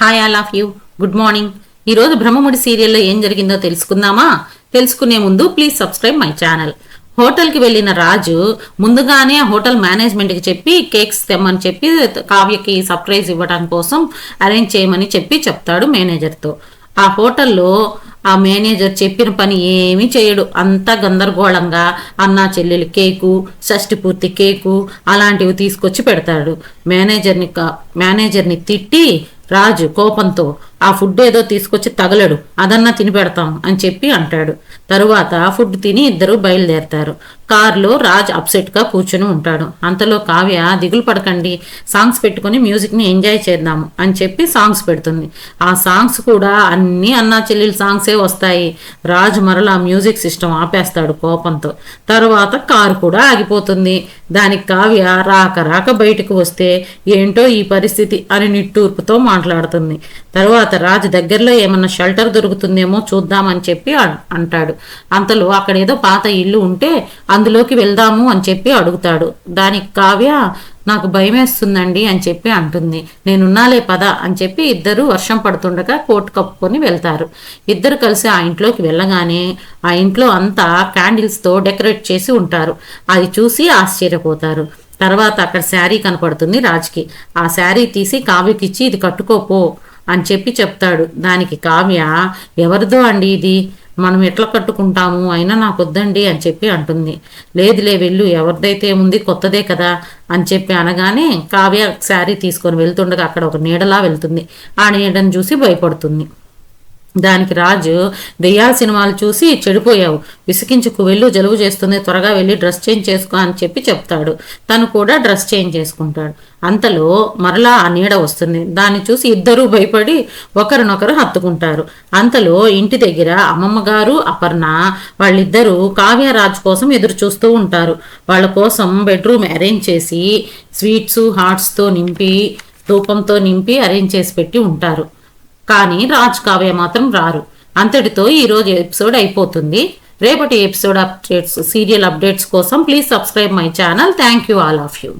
Hi all of you good morning ఈరోజు బ్రహ్మముడి సీరియల్లో ఏం జరిగిందో తెలుసుకుందామా? తెలుసుకునే ముందు ప్లీజ్ సబ్స్క్రైబ్ మై ఛానల్ హోటల్కి వెళ్ళిన రాజు ముందుగానే ఆ హోటల్ మేనేజ్మెంట్కి చెప్పి కేక్స్ తెమ్మని చెప్పి కావ్యకి సర్ప్రైజ్ ఇవ్వడం కోసం అరేంజ్ చేయమని చెప్పి చెప్తాడు మేనేజర్తో. ఆ హోటల్లో ఆ మేనేజర్ చెప్పిన పని ఏమీ చేయడు. అంతా గందరగోళంగా అన్నా చెల్లెలు కేకు షష్టి పూర్తి కేకు అలాంటివి తీసుకొచ్చి పెడతాడు. మేనేజర్ని మేనేజర్ని తిట్టి రాజు కోపంతో ఆ ఫుడ్ ఏదో తీసుకొచ్చి తగలడు అదన్నా తిని పెడతాం అని చెప్పి అంటాడు. తరువాత ఫుడ్ తిని ఇద్దరు బయలుదేరతారు. కారులో రాజ్ అప్సెట్గా కూర్చుని ఉంటాడు. అంతలో కావ్య దిగులు పడకండి సాంగ్స్ పెట్టుకుని మ్యూజిక్ని ఎంజాయ్ చేద్దాము అని చెప్పి సాంగ్స్ పెడుతుంది. ఆ సాంగ్స్ కూడా అన్ని అన్నా చెల్లెలు సాంగ్సే వస్తాయి. రాజు మరలా మ్యూజిక్ సిస్టమ్ ఆపేస్తాడు కోపంతో. తర్వాత కారు కూడా ఆగిపోతుంది. దానికి కావ్య రాక రాక బయటకు వస్తే ఏంటో ఈ పరిస్థితి అని నిట్టూర్పుతో మాట్లాడుతుంది. తరువాత రాజు దగ్గరలో ఏమన్నా షెల్టర్ దొరుకుతుందేమో చూద్దామని చెప్పి అన్- అంటాడు. అంతలో అక్కడ ఏదో పాత ఇల్లు ఉంటే అందులోకి వెళ్దాము అని చెప్పి అడుగుతాడు. దానికి కావ్య నాకు భయమేస్తుందండి అని చెప్పి అంటుంది. నేనున్నాలే పద అని చెప్పి ఇద్దరు వర్షం పడుతుండగా కోట్ కప్పుకొని వెళ్తారు. ఇద్దరు కలిసి ఆ ఇంట్లోకి వెళ్ళగానే ఆ ఇంట్లో అంతా క్యాండిల్స్తో డెకరేట్ చేసి ఉంటారు. అది చూసి ఆశ్చర్యపోతారు. తర్వాత అక్కడ శారీ కనపడుతుంది రాజ్కి. ఆ శారీ తీసి కావ్యకిచ్చి ఇది కట్టుకోపో అని చెప్పి చెప్తాడు. దానికి కావ్య ఎవరిదో అండి ఇది? మనం ఎట్లా కట్టుకుంటాము? అయినా నాకు వద్దండి అని చెప్పి అంటుంది. లేదులే వెళ్ళు ఎవరిదైతే ఉంది కొత్తదే కదా అని చెప్పి అనగానే కావ్య శారీ తీసుకొని వెళ్తుండగా అక్కడ ఒక నీడలా వెళ్తుంది. ఆ నీడను చూసి భయపడుతుంది. దానికి రాజు దెయ్యాల సినిమాలు చూసి చెడిపోయావు. విసికించుకు వెళ్ళు జలుబు చేస్తుంది త్వరగా వెళ్ళి డ్రెస్ చేంజ్ చేసుకో అని చెప్పి చెప్తాడు. తను కూడా డ్రెస్ చేంజ్ చేసుకుంటాడు. అంతలో మరలా ఆ నీడ వస్తుంది. దాన్ని చూసి ఇద్దరూ భయపడి ఒకరినొకరు హత్తుకుంటారు. అంతలో ఇంటి దగ్గర అమ్మమ్మ గారు అపర్ణ వాళ్ళిద్దరూ కావ్యరాజు కోసం ఎదురు చూస్తూ ఉంటారు. వాళ్ళ కోసం బెడ్రూమ్ అరేంజ్ చేసి స్వీట్స్ హాట్స్తో నింపి ధూపంతో నింపి అరేంజ్ చేసి పెట్టి ఉంటారు. కానీ రాజ్ కావ్య మాత్రం రారు. అంతటితో ఈరోజు ఎపిసోడ్ అయిపోతుంది. రేపటి ఎపిసోడ్ అప్డేట్స్ సీరియల్ అప్డేట్స్ కోసం please subscribe my channel. Thank you all of you.